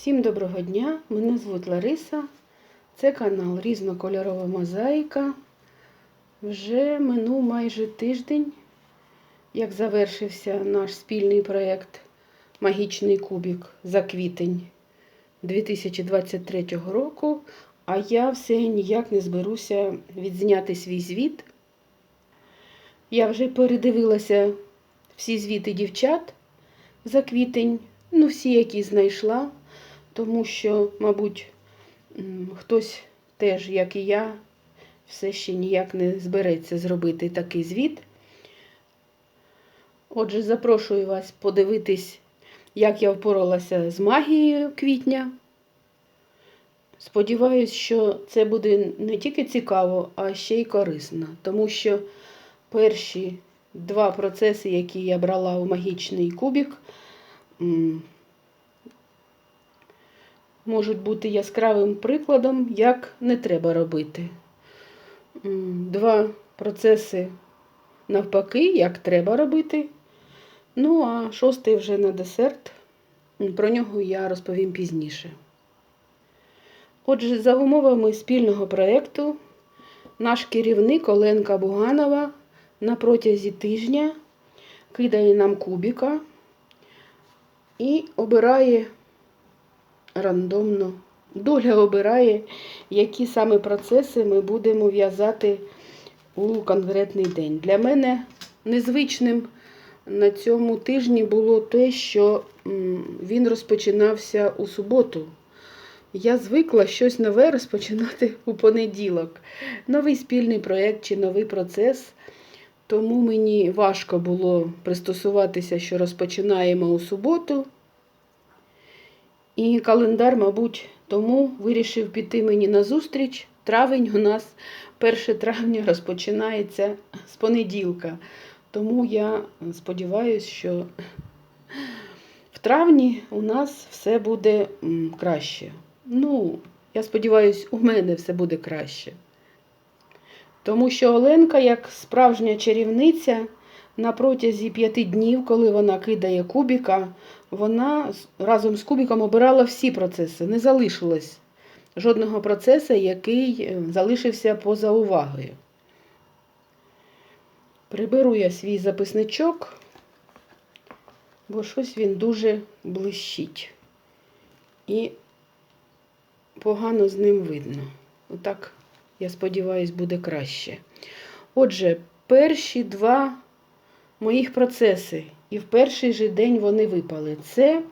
Всім доброго дня! Мене звуть Лариса. Це канал Різнокольорова мозаїка. Вже минув майже тиждень, як завершився наш спільний проєкт Магічний кубік за квітень 2023 року. А я все ніяк не зберуся відзняти свій звіт. Я вже передивилася всі звіти дівчат за квітень, ну всі, які знайшла, тому що, мабуть, хтось теж, як і я, все ще ніяк не збереться зробити такий звіт. Отже, запрошую вас подивитись, як я впоралася з магією квітня. Сподіваюсь, що це буде не тільки цікаво, а ще й корисно, тому що перші два процеси, які я брала у магічний кубік, можуть бути яскравим прикладом, як не треба робити. Два процеси навпаки, як треба робити. Ну, а шостий вже на десерт. Про нього я розповім пізніше. Отже, за умовами спільного проєкту наш керівник Оленка Буганова на протязі тижня кидає нам кубіка і обирає рандомно. Доля обирає, які саме процеси ми будемо в'язати у конкретний день. Для мене незвичним на цьому тижні було те, що він розпочинався у суботу. Я звикла щось нове розпочинати у понеділок. Новий спільний проєкт чи новий процес. Тому мені важко було пристосуватися, що розпочинаємо у суботу. І календар, мабуть, тому вирішив піти мені на зустріч. Травень у нас 1 травня розпочинається з понеділка. Тому я сподіваюся, що в травні у нас все буде краще. Ну, я сподіваюся, у мене все буде краще. Тому що Оленка, як справжня чарівниця, на протязі п'яти днів, коли вона кидає кубіка, вона разом з кубіком обирала всі процеси. Не залишилось жодного процесу, який е, залишився поза увагою. Приберу я свій записничок, бо щось він дуже блищить. І погано з ним видно. Отак, я сподіваюся, буде краще. Отже, перші два моїх процеси, і в перший же день вони випали. Це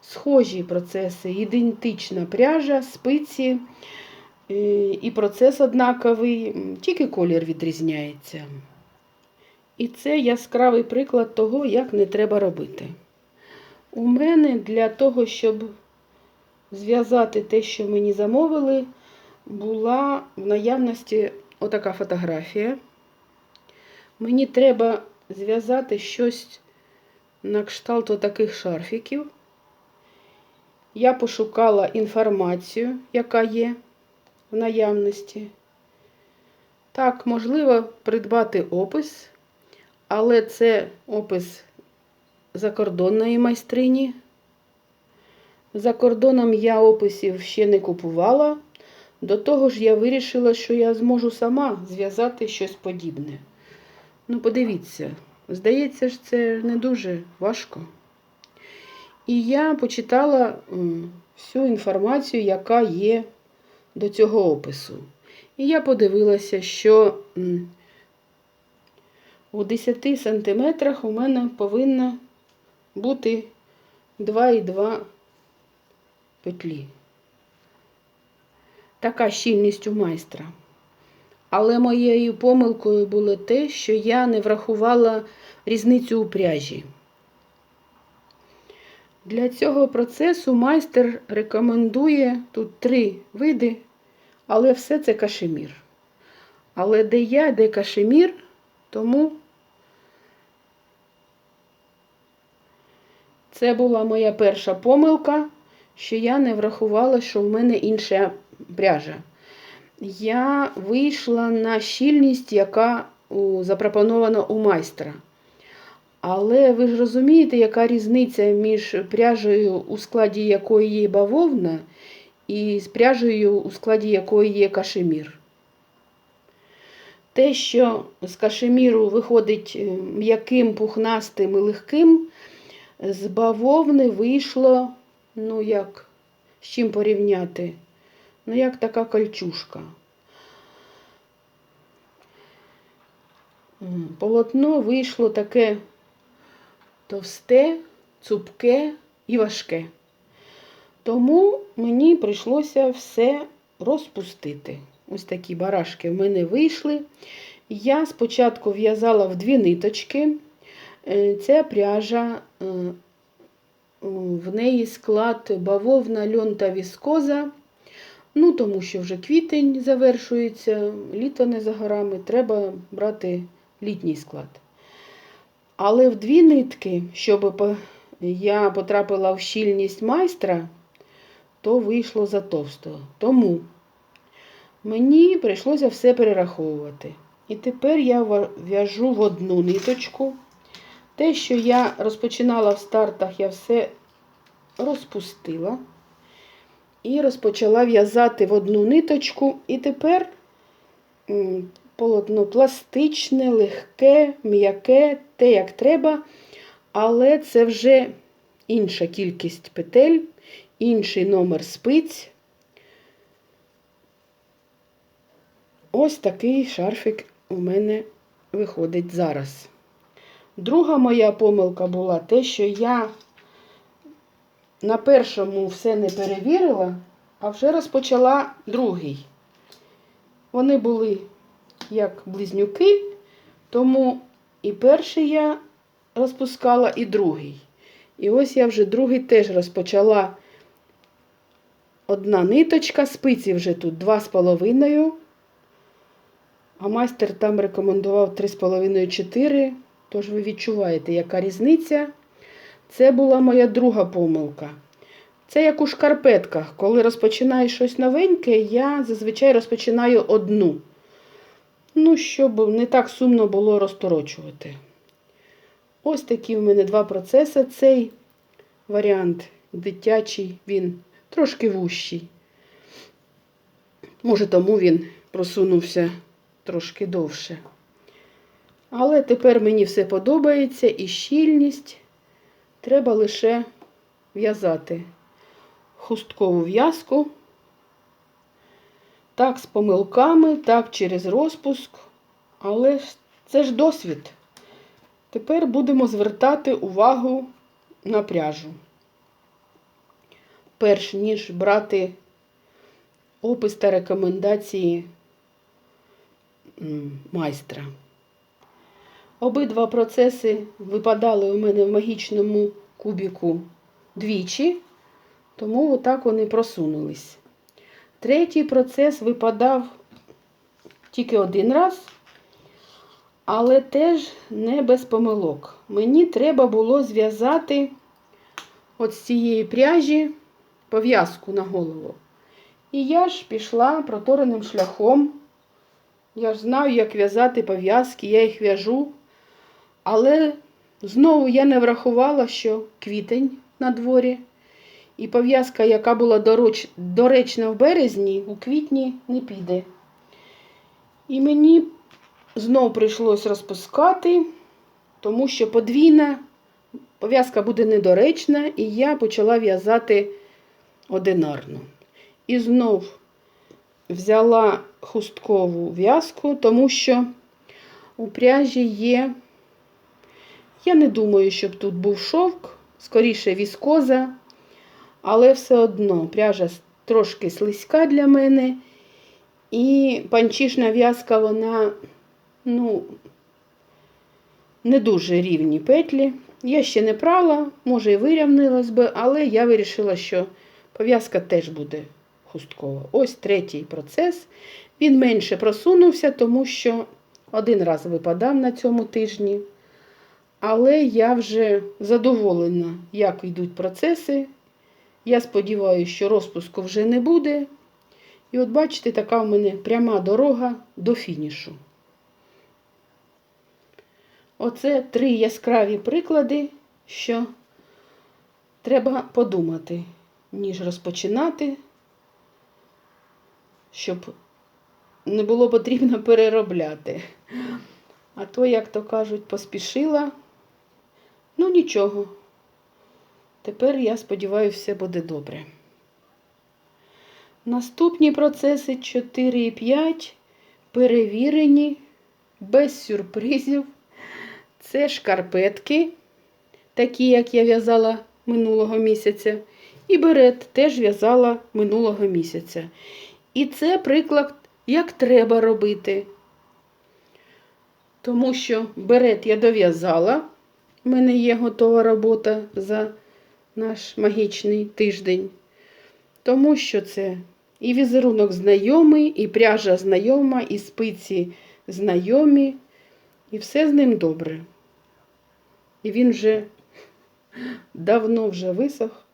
схожі процеси, ідентична пряжа, спиці, е, і процес однаковий, тільки колір відрізняється. І це яскравий приклад того, як не треба робити. У мене для того, щоб зв'язати те, що мені замовили, була в наявності отака фотографія. Мені треба зв'язати щось на кшталт таких шарфіків. Я пошукала інформацію, яка є в наявності. Так, можливо придбати опис, але це опис закордонної майстрині. За кордоном я описів ще не купувала. До того ж, я вирішила, що я зможу сама зв'язати щось подібне. Ну, подивіться, здається ж, це не дуже важко. І я почитала всю інформацію, яка є до цього опису. І я подивилася, що у 10 сантиметрах у мене повинно бути 2,2 петлі. Така щільність у майстра. Але моєю помилкою було те, що я не врахувала різницю у пряжі. Для цього процесу майстер рекомендує тут три види, але все це кашемір. Але де я, де кашемір, тому це була моя перша помилка, що я не врахувала, що в мене інша пряжа. Я вийшла на щільність, яка запропонована у майстра. Але ви ж розумієте, яка різниця між пряжею, у складі якої є бавовна, і з пряжею, у складі якої є кашемір. Те, що з кашеміру виходить е, м'яким, пухнастим і легким, з бавовни вийшло, ну як, з чим порівняти? Ну, як така кольчушка. Полотно вийшло таке товсте, цупке і важке. Тому мені прийшлося все розпустити. Ось такі барашки в мене вийшли. Я спочатку в'язала в дві ниточки. Е, Ця пряжа, е, в неї склад бавовна, льон та віскоза. Ну, тому що вже квітень завершується, літо не за горами, треба брати літній склад. Але в дві нитки, щоб я потрапила в щільність майстра, то вийшло за товсто. Тому мені прийшлося все перераховувати. І тепер я в'яжу в одну ниточку. Те, що я розпочинала в стартах, я все розпустила. І розпочала в'язати в одну ниточку. І тепер полотно пластичне, легке, м'яке, те, як треба. Але це вже інша кількість петель, інший номер спиць. Ось такий шарфик у мене виходить зараз. Друга моя помилка була те, що я на першому все не перевірила, а вже розпочала другий. Вони були як близнюки, тому і перший я розпускала, і другий. І ось я вже другий теж розпочала одна ниточка, спиці вже тут два з половиною. А майстер там рекомендував 3,5-4. Тож ви відчуваєте, яка різниця. Це була моя друга помилка. Це як у шкарпетках. Коли розпочинаєш щось новеньке, я зазвичай розпочинаю одну. Ну, щоб не так сумно було розторочувати. Ось такі в мене два процеси. Цей варіант дитячий, він трошки вущий. Може, тому він просунувся трошки довше. Але тепер мені все подобається і щільність. Треба лише в'язати хусткову в'язку. Так, з помилками, так, через розпуск. Але це ж досвід. Тепер будемо звертати увагу на пряжу. Перш ніж брати опис та рекомендації майстра. Обидва процеси випадали у мене в магічному кубіку двічі, тому отак вони просунулись. Третій процес випадав тільки один раз, але теж не без помилок. Мені треба було зв'язати от з цієї пряжі пов'язку на голову. І я ж пішла протореним шляхом. Я ж знаю, як в'язати пов'язки, я їх в'яжу. Але знову я не врахувала, що квітень на дворі. І пов'язка, яка була дороч... доречна в березні, у квітні не піде. І мені знов прийшлось розпускати, тому що подвійна пов'язка буде недоречна, і я почала в'язати одинарну. І знов взяла хусткову в'язку, тому що у пряжі є. Я не думаю, щоб тут був шовк, скоріше віскоза, але все одно пряжа трошки слизька для мене. І панчішна в'язка, вона, ну, не дуже рівні петлі. Я ще не прала, може і вирівнилась би, але я вирішила, що пов'язка теж буде хусткова. Ось третій процес. Він менше просунувся, тому що один раз випадав на цьому тижні. Але я вже задоволена, як йдуть процеси. Я сподіваюся, що розпуску вже не буде. І от бачите, така в мене пряма дорога до фінішу. Оце три яскраві приклади, що треба подумати, ніж розпочинати, щоб не було потрібно переробляти. А то, як то кажуть, поспішила. Ну нічого. Тепер, я сподіваюся, все буде добре. Наступні процеси 4 і 5 перевірені, без сюрпризів. Це шкарпетки, такі, як я в'язала минулого місяця. І берет теж в'язала минулого місяця. І це приклад, як треба робити. Тому що берет я дов'язала. У мене є готова робота за наш магічний тиждень. Тому що це і візерунок знайомий, і пряжа знайома, і спиці знайомі, і все з ним добре. І він вже давно вже висох.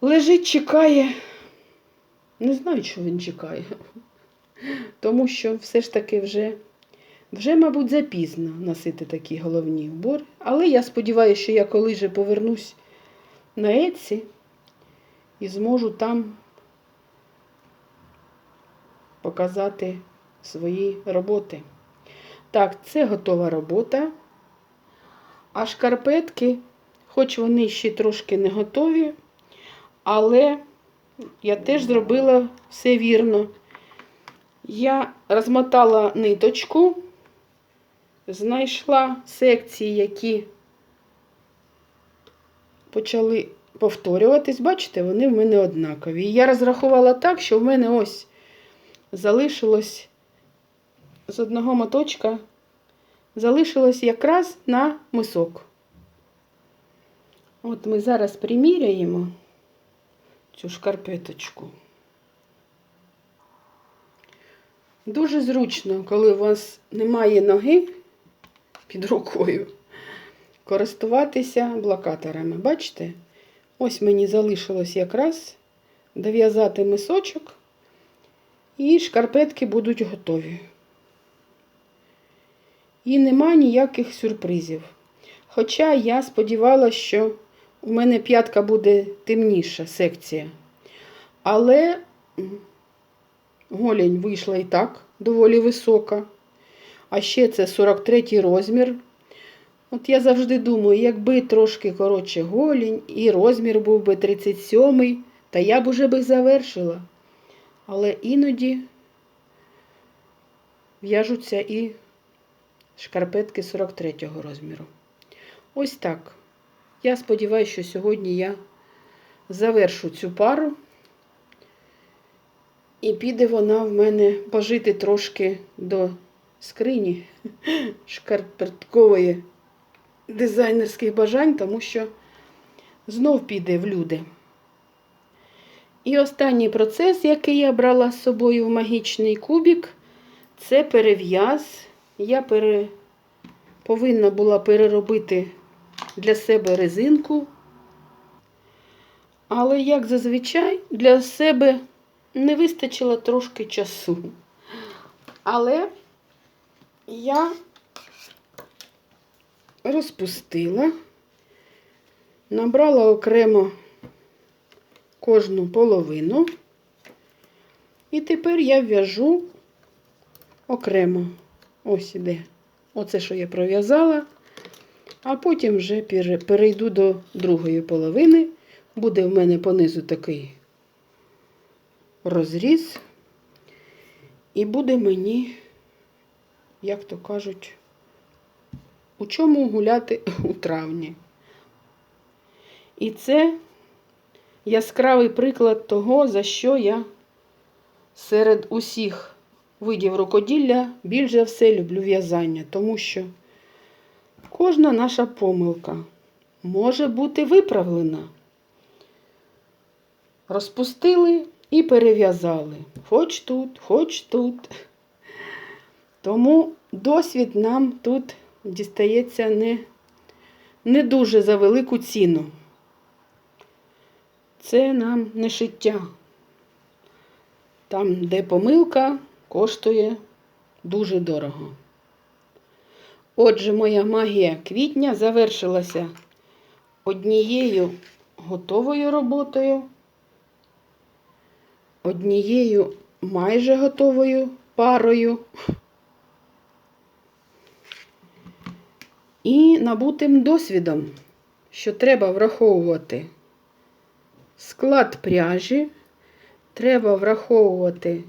Лежить, чекає. Не знаю, чого він чекає. Тому що все ж таки вже, вже, мабуть, запізно носити такі головні убори. Але я сподіваюся, що я коли же повернусь на Etsy і зможу там показати свої роботи. Так, це готова робота. А шкарпетки, хоч вони ще трошки не готові, але я теж зробила все вірно. Я розмотала ниточку, знайшла секції, які почали повторюватись. Бачите, вони в мене однакові. І я розрахувала так, що в мене ось залишилось з одного моточка, залишилось якраз на мисок. От ми зараз приміряємо цю шкарпеточку. Дуже зручно, коли у вас немає ноги під рукою, користуватися блокаторами. Бачите? Ось мені залишилось якраз дов'язати мисочок, і шкарпетки будуть готові. І нема ніяких сюрпризів. Хоча я сподівалася, що у мене п'ятка буде темніша секція. Але голень вийшла і так доволі висока. А ще це 43 розмір. От я завжди думаю, якби трошки коротше голінь і розмір був би 37 та я б уже би завершила. Але іноді в'яжуться і шкарпетки 43 розміру. Ось так. Я сподіваюся, що сьогодні я завершу цю пару. І піде вона в мене пожити трошки до скрині шкарпеткової дизайнерських бажань, тому що знов піде в люди. І останній процес, який я брала з собою в магічний кубик, це перев'яз. Я пере... повинна була переробити для себе резинку. Але, як зазвичай, для себе не вистачило трошки часу. Але я розпустила, набрала окремо кожну половину. І тепер я в'яжу окремо. Ось іде. Оце, що я пров'язала. А потім вже перейду до другої половини. Буде в мене понизу такий розріз. І буде мені, як то кажуть, у чому гуляти у травні. І це яскравий приклад того, за що я серед усіх видів рукоділля більш за все люблю в'язання, тому що кожна наша помилка може бути виправлена. Розпустили і перев'язали. Хоч тут, хоч тут. Тому досвід нам тут дістається не, не дуже за велику ціну. Це нам не шиття. Там, де помилка, коштує дуже дорого. Отже, моя магія квітня завершилася однією готовою роботою, однією майже готовою парою і набутим досвідом, що треба враховувати склад пряжі, треба враховувати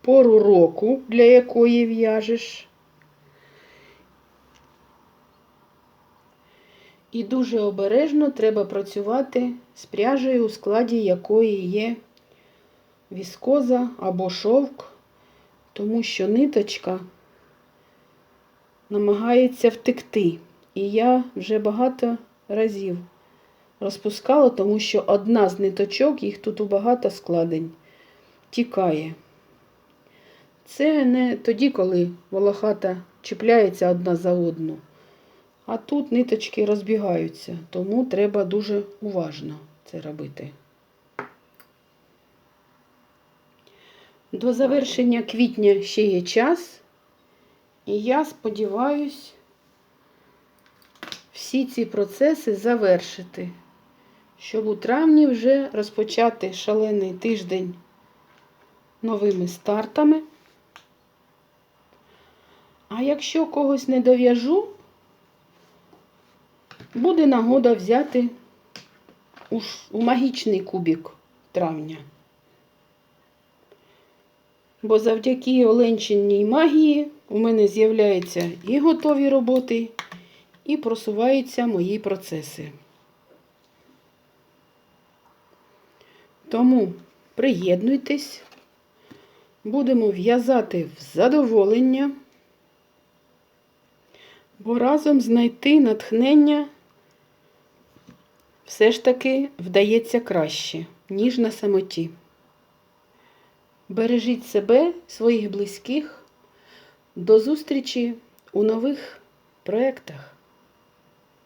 пору року, для якої в'яжеш. І дуже обережно треба працювати з пряжею, у складі якої є віскоза або шовк, тому що ниточка намагається втекти. І я вже багато разів розпускала, тому що одна з ниточок, їх тут у багато складень, тікає. Це не тоді, коли волохата чіпляється одна за одну. А тут ниточки розбігаються, тому треба дуже уважно це робити. До завершення квітня ще є час, і я сподіваюсь всі ці процеси завершити, щоб у травні вже розпочати шалений тиждень новими стартами. А якщо когось не дов'яжу, буде нагода взяти у магічний кубік травня. Бо завдяки Оленчинній магії у мене з'являються і готові роботи, і просуваються мої процеси. Тому приєднуйтесь, будемо в'язати в задоволення, бо разом знайти натхнення все ж таки вдається краще, ніж на самоті. Бережіть себе, своїх близьких. До зустрічі у нових проєктах.